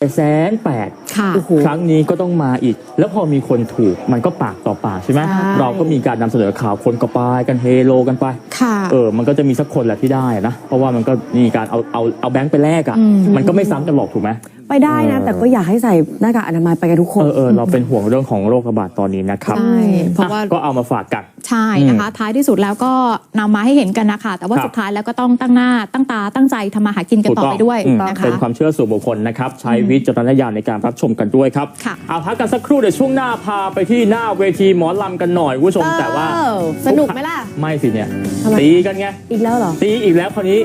ไปแสนแปดค่ะครั้งนี้ก็ต้องมาอีก แล้วพอมีคนถูกมันก็ปากต่อปากใช่ไหมใช่ เราก็มีการนำเสนอข่าวคนก็ไปกันเฮโลกันไป ค่ะ เออ มันก็จะมีสักคนแหละที่ได้นะ เพราะว่ามันก็มีการเอาเอาเอาแบงค์ไปแลกอะ อืม มันก็ไม่ซ้ำกันหรอกถูกไหม ไปได้นะเออแต่ก็อยากให้ใส่หน้ากากอนามัยไปกันทุกคเอนอเออเราเป็นห่วงเรื่องของโรคระบาดตอนนี้นะครับใช่เพราะว่าอ่ก็เอามาฝากกัน ใช่นะคะ ท้ายที่สุดแล้วก็นำมาให้เห็นกันนะคะแต่ว่าครับสุดท้ายแล้วก็ต้องตั้งหน้าตั้งตาตั้งใจทำมาหากินกันต่อไปด้วยอืมนะคะเป็นความเชื่อส่วนบุคคลนะครับใช้วิจารณญาณในการรับชมกันด้วยครับค่ะเอาพักกันสักครู่เดี๋ยวช่วงหน้าพาไปที่หน้าเวทีหมอลำกันหน่อยคุณผู้ชมแต่ว่าเออสนุกไหมล่ะไม่สิเนี่ยทำไมตีกันไงอีกแล้วเหรอตีอีกแล้วคราวนี้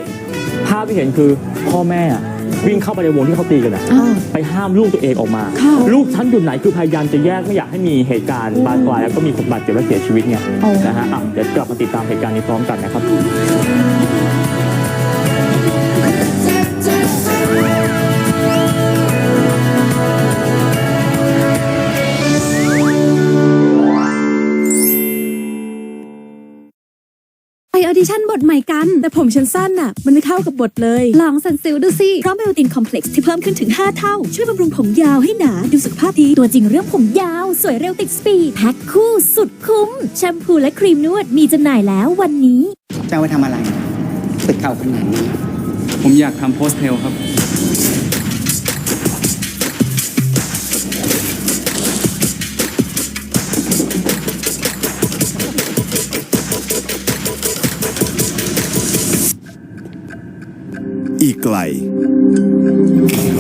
ภาพที่เห็นคือพ่อแม่อะ วิ่งเข้าไปในวงที่เขาตีกันอะอ้าวไปห้ามลูกตัวเองออกมาค่ะลูกฉันอยู่ไหนคือพยายามจะแยกไม่อยากให้มีเหตุการณ์บานปลายแล้วก็มีคนบาดเจ็บและเสียชีวิตไงโอ้นะฮะอะเดี๋ยวกลับมาติดตามเหตุการณ์นี้พร้อมกันนะครับ ออดิชั่นบทใหม่กัน แต่ผมฉันสั้นน่ะ มันไม่เข้ากับบทเลย ลองสันซิลดูสิเพราะเมลตินคอมเพล็กซ์ที่เพิ่มขึ้นถึง 5 เท่า ช่วยบำรุงผมยาวให้หนา ดูสุขภาพดี ตัวจริงเรื่องผมยาว สวยเร็วติดสปีดแพ็คคู่สุดคุ้ม แชมพูและครีมนวดมีจำหน่ายแล้ววันนี้จะเอาไปทำอะไรตึกเก่าขนาดนี้ ผมอยากทำโพสเทลครับ อีกไกล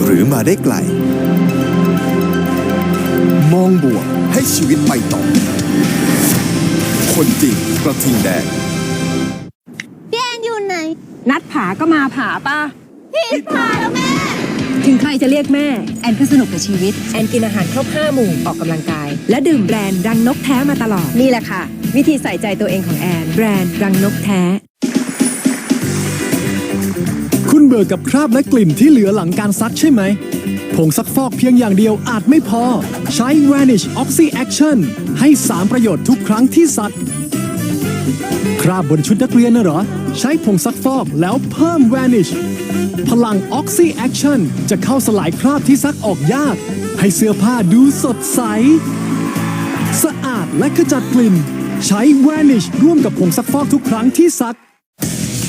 หรือมาได้ไกล มองบวกให้ชีวิตไปต่อ คนจริงกระทิงแดงนัดผาก็มาผาป่ะถึงใครจะเรียกแม่ แอนก็สนุกกับชีวิต แอนกินอาหารครบห้าหมู่ออกกำลังกาย และดื่มแบรนด์รังนกแท้มาตลอด นี่แหละค่ะ วิธีใส่ใจตัวเองของแอน แบรนด์รังนกแท้คุณเบื่อกับคราบและกลิ่นที่เหลือหลังการซักใช่ไหม ผงซักฟอกเพียงอย่างเดียวอาจไม่พอ ใช้ Vanish Oxy Action ให้ 3 ประโยชน์ทุกครั้งที่ซัก คราบบนชุดนักเรียนนะเหรอ ใช้ผงซักฟอกแล้วเพิ่ม Vanish พลัง Oxy Action จะเข้าสลายคราบที่ซักออกยาก ให้เสื้อผ้าดูสดใส สะอาดและขจัดกลิ่น ใช้ Vanish ร่วมกับผงซักฟอกทุกครั้งที่ซัก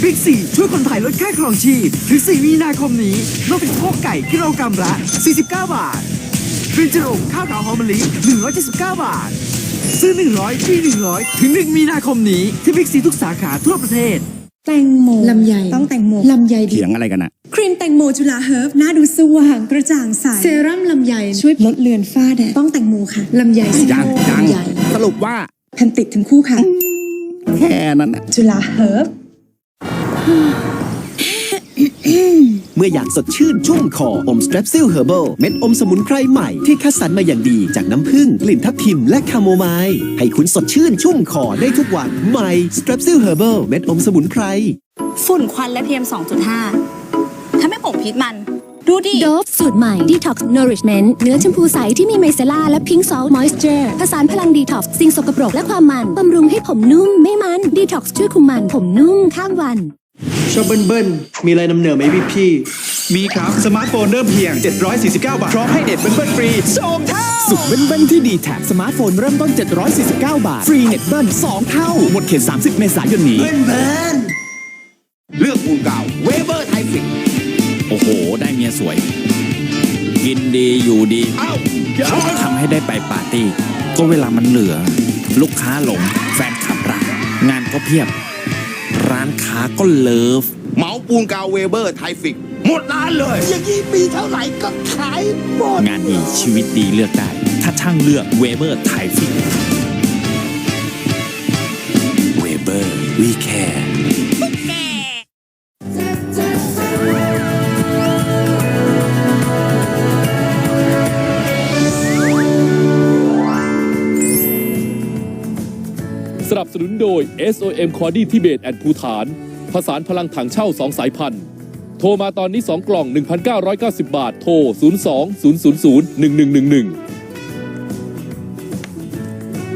บิ๊กซีช่วยคนไทยลดค่าครองชีพถึง 4 มีนาคมนี้ลดเป็นพวกไก่กิโลกรัมละ 49 บาทเบนจรงข้าวขาวหอมมะลิ179 บาท ซื้อ 100ฟรี100 ถึง 1 มีนาคมนี้ที่บิ๊กซีทุกสาขาทั่วประเทศ แตงโมลำไยต้องแตงโมลำไยดีเถียงอะไรกันอะครีมแตงโมจุฬาเฮิร์บหน้าดูสว่างกระจ่างใสเซรั่มลำไยช่วยลดเลือนฝ้าแดดต้องแตงโมค่ะลำไยสิยังยังลำไยสรุปว่าแผ่นติดทั้งคู่ค่ะ แค่นั้นน่ะจุฬาเฮิร์บ เมื่ออยากสดชื่นชุ่มคออมสเตรปซิลเฮอร์เบเม็ดอมสมุนไพรใหม่ที่คัดสรรมาอย่างดีจากน้ำผึ้งกลิ่นทับทิมและคาโมไมล์ให้คุณสดชื่นชุ่มคอได้ทุกวันใหม่สเตรปซิลเฮอร์เบเม็ดอมสมุนไพรฝุ่นควันและ PM 2.5 ถ้าไม่ผงพิษมัน ดูดิโดฟสูตรใหม่ Detox Nourishment เนื้อชมพูใสที่มีไมเซล่าและพิง k ซ a ล t ์มอยส์เจอร์ผสานพลังดีท็อกซ์สิ่งสกปรกและความมันบำรุงให้ผมนุ่มไม่มันดีท็อกซ์ช่วยคุมมันผมนุ่มข้ามวัน ชอบเบิ้ลเบิ้ลมีอะไรนำเหนือไหมพี่พี่ มีครับ สมาร์ทโฟนเริ่มเพียง 749 บาท พร้อมให้เน็ตเบิ้ลๆฟรีส่งเท่า สุดเบิ้ลๆที่ดีแท็สมาร์ทโฟนเริ่มต้น 749 บาท ฟรีเน็ตเบิ้ล2เท่า หมดเขต 30 เมษายนนี้เลือกปูนกาวเวเบอร์ไทฟิกโอ้โห ได้เมียสวย กินดีอยู่ดีเอ้าทำให้ได้ไปปาร์ตี้ ก็เวลามันเหลือ ลูกค้าหลง แฟนขับรักงานก็เพียบ ร้านค้าก็เลิฟ เหมาปูนกาวเวเบอร์ไทฟิก หมดร้านเลย อย่างนี้มีเท่าไหร่ก็ขายหมด งานดีชีวิตดีเลือกได้ ถ้าช่างเลือกเวเบอร์ไทฟิกเวเบอร์วีแคร์ สนุนโดย SOM c o r d y ทิเบตแอนภูฐาน ผสานพลังถังเช่า 2 สายพันธุ์ โทรมาตอนนี้ 2 กล่อง 1,990 บาท โทร 02 000 1111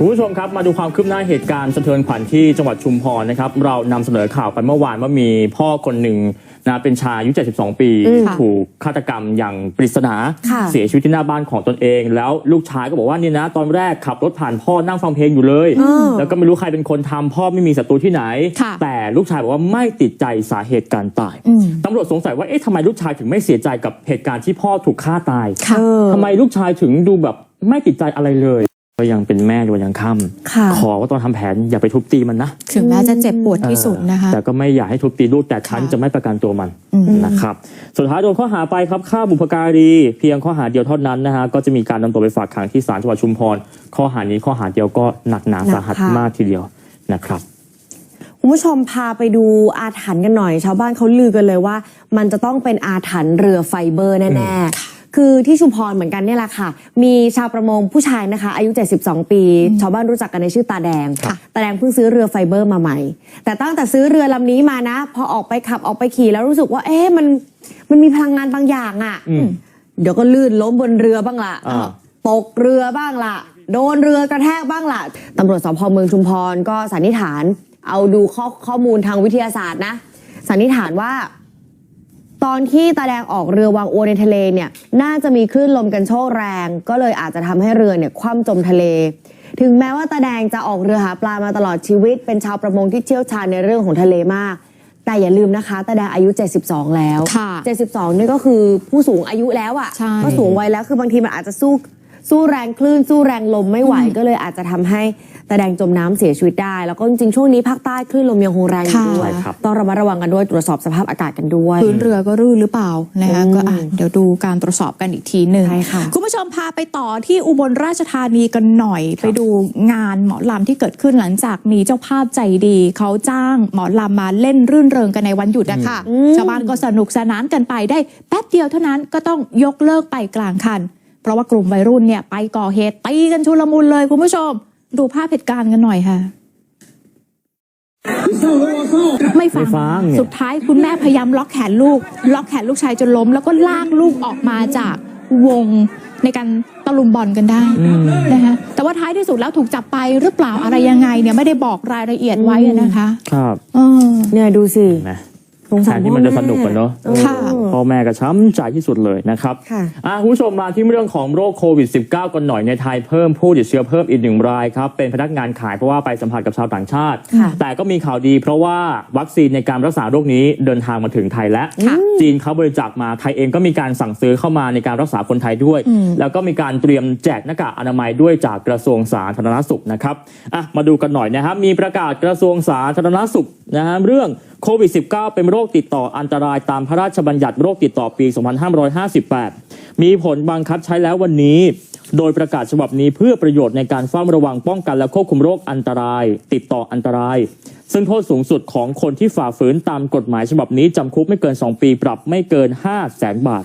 คุณผู้ชมครับมาดูความคืบหน้าเหตุการณ์สะเทือนขวัญที่จังหวัดชุมพรนะครับเรานำเสนอข่าวไปเมื่อวานว่ามีพ่อคนหนึ่งนะเป็นชายอายุ 72 ปีอืมถูกฆาตกรรมอย่างปริศนาค่ะเสียชีวิตที่หน้าบ้านของตนเอง แล้วลูกชายก็บอกว่านี่นะ ตอนแรกขับรถผ่านพ่อนั่งฟังเพลงอยู่เลยอืมแล้วก็ไม่รู้ใครเป็นคนทำพ่อไม่มีศัตรูที่ไหนค่ะแต่ลูกชายบอกว่าไม่ติดใจสาเหตุการตายอืมตำรวจสงสัยว่าเอ๊ะทำไมลูกชายถึงไม่เสียใจกับเหตุการณ์ที่พ่อถูกฆ่าตายค่ะเออทำไมลูกชายถึงดูแบบไม่ติดใจอะไรเลย ก็ยังเป็นแม่ด้วยยังค่ค่ะำขอว่าตอนทำแผนอย่าไปทุบตีมันนะ ถึงแม้จะเจ็บปวดที่สุดนะคะ แต่ก็ไม่อยากให้ทุบตีลูกแต่ฉันค่ะจะไม่ประกันตัวมันอืมนะครับ สุดท้ายโดนข้อหาไปครับฆ่าบุพการี เพียงข้อหาเดียวเท่านั้นนะฮะก็จะมีการนำตัวไปฝากขังที่ศาลจังหวัดชุมพร ข้อหานี้ข้อหาเดียวก็หนักหนาหนักสาหัสค่ะมากทีเดียวนะครับคุณผู้ชมพาไปดูอาถรรพ์กันหน่อย ชาวบ้านเขาลือกันเลยว่า มันจะต้องเป็นอาถรรพ์เรือไฟเบอร์แน่ๆ คือที่ชุมพรเหมือนกันเนี่ยแหละค่ะ มีชาวประมงผู้ชายนะคะ อายุ 72 ปี ชาวบ้านรู้จักกันในชื่อตาแดงค่ะตาแดงเพิ่งซื้อเรือไฟเบอร์มาใหม่ แต่ตั้งแต่ซื้อเรือลำนี้มานะ พอออกไปขับออกไปขี่แล้วรู้สึกว่า เอ๊ะมันมันมีพลังงานบางอย่างอะ่ะอืมเดี๋ยวก็ลื่นล้มบนเรือบ้างละอ่าตกเรือบ้างละโดนเรือกระแทกบ้างละตำรวจสพเมืองชุมพรก็สันนิษฐาน เอาดูข้อข้อมูลทางวิทยาศาสตร์นะสันนิษฐานว่า ตอนที่ตาแดงออกเรือวางอวนในทะเลเนี่ยน่าจะมีคลื่นลมกันโชกแรง ก็เลยอาจจะทำให้เรือเนี่ยคว่ำจมทะเล ถึงแม้ว่าตาแดงจะออกเรือหาปลามาตลอดชีวิต เป็นชาวประมงที่เชี่ยวชาญในเรื่องของทะเลมาก แต่อย่าลืมนะคะตาแดงอายุ 72 แล้วค่ะ72 นี่ก็คือผู้สูงอายุแล้วอะใช่่ะก็สูงวัยแล้วคือบางทีมันอาจจะสู้ สู้แรงคลื่น สู้แรงลมไม่ไหวก็เลยอาจจะทำให้ตาแดงจมน้ำเสียชีวิตได้ แล้วก็จริงๆช่วงนี้ภาคใต้คลื่นลมยังคงแรงอยู่ด้วยใช่ครับต้องระมัดระวังกันด้วยตรวจสอบสภาพอากาศกันด้วยพื้นเรือก็รื่นหรือเปล่านะคะอืมก็อะเดี๋ยวดูการตรวจสอบกันอีกทีหนึ่งใช่ค่ะคุณผู้ชมพาไปต่อที่อุบลราชธานีกันหน่อย ไปดูงานหมอลำที่เกิดขึ้นหลังจากมีเจ้าภาพใจดี เขาจ้างหมอลำมาเล่นรื่นเริงกันในวันหยุดนะคะชาวบ้านก็สนุกสนานกันไปได้แป๊บเดียวเท่านั้นก็ต้องยกเลิกไปกลางคัน เพราะว่ากลุ่มวัยรุ่นเนี่ยไปก่อเหตุตีกันชุลมุนเลยคุณผู้ชม ดูภาพเหตุการณ์กันหน่อยค่ะไม่ฟัไม่ฟังเนี่ยสุดท้ายคุณแม่พยายามล็อกแขนลูก ล็อกแขนลูกชายจนล้ม แล้วก็ลากลูกออกมาจากวงในการตะลุมบอลกันได้นะคะแต่ว่าท้ายที่สุดแล้วถูกจับไปหรือเปล่าอะไรยังไงเนี่ยไม่ได้บอกรายละเอียดไว้อะนะคะ ครับเออเนี่ยดูสิเห็นไหมสงแทสารนที่มันจะสนุกกันเนาะค่ะพ่ อแม่ก็ช้ำใจที่สุดเลยนะครับค่ะอะคุณผู้ชมมาที่เรื่องของโรคโควิด -19 กันหน่อยในไทยเพิ่มผู้ติดเชื้อเพิ่มอีกหนึ่งรายครับเป็นพนักงานขายเพราะว่าไปสัมผัสกับชาวต่างชาติค่ะแต่ก็มีข่าวดีเพราะว่าวัคซีนในการรักษาโรคนี้เดินทางมาถึงไทยแล้วค่ะจีนเขาบริจาคมาไทยเองก็มีการสั่งซื้อเข้ามาในการรักษาคนไทยด้วยอืมแล้วก็มีการเตรียมแจกหน้ากากอนามัยด้วยจากกระทรวงสาธารณสุขนะครับอะมาดูกันหน่อยนะครับมีประกาศกระทรวงสาธารณสุขนะฮะเรื่องโควิด -19 เป็นโรคติดต่ออันตรายตามพระราชบัญญัติโรคติดต่อปี 2558 มีผลบังคับใช้แล้ววันนี้ โดยประกาศฉบับนี้เพื่อประโยชน์ในการเฝ้าระวังป้องกันและควบคุมโรคอันตราย ติดต่ออันตราย ซึ่งโทษสูงสุดของคนที่ฝ่าฝืนตามกฎหมายฉบับนี้จำคุกไม่เกิน 2 ปีปรับไม่เกิน 5 0 0แสนบาท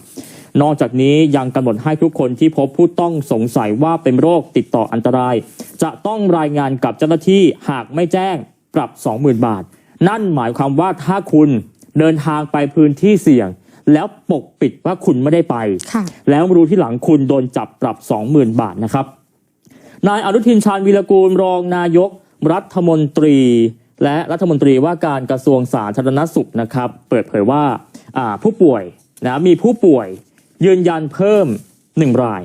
นอกจากนี้ยังกำหนดให้ทุกคนที่พบผู้ต้องสงสัยว่าเป็นโรคติดต่ออันตราย จะต้องรายงานกับเจ้าหน้าที่หากไม่แจ้งปรับ 20,000 บาท นั่นหมายความว่าถ้าคุณเดินทางไปพื้นที่เสี่ยง แล้วปกปิดว่าคุณไม่ได้ไปค่ะแล้วรู้ที่หลังคุณโดนจับปรับ20,000บาทนะครับ นายอนุทินชาญวีรกูลรองนายกรัฐมนตรี และรัฐมนตรีว่าการกระทรวงสาธารณสุขนะครับ เปิดเผยว่าอ่าผู้ป่วยนะมีผู้ป่วยยืนยันเพิ่มหนึ่งราย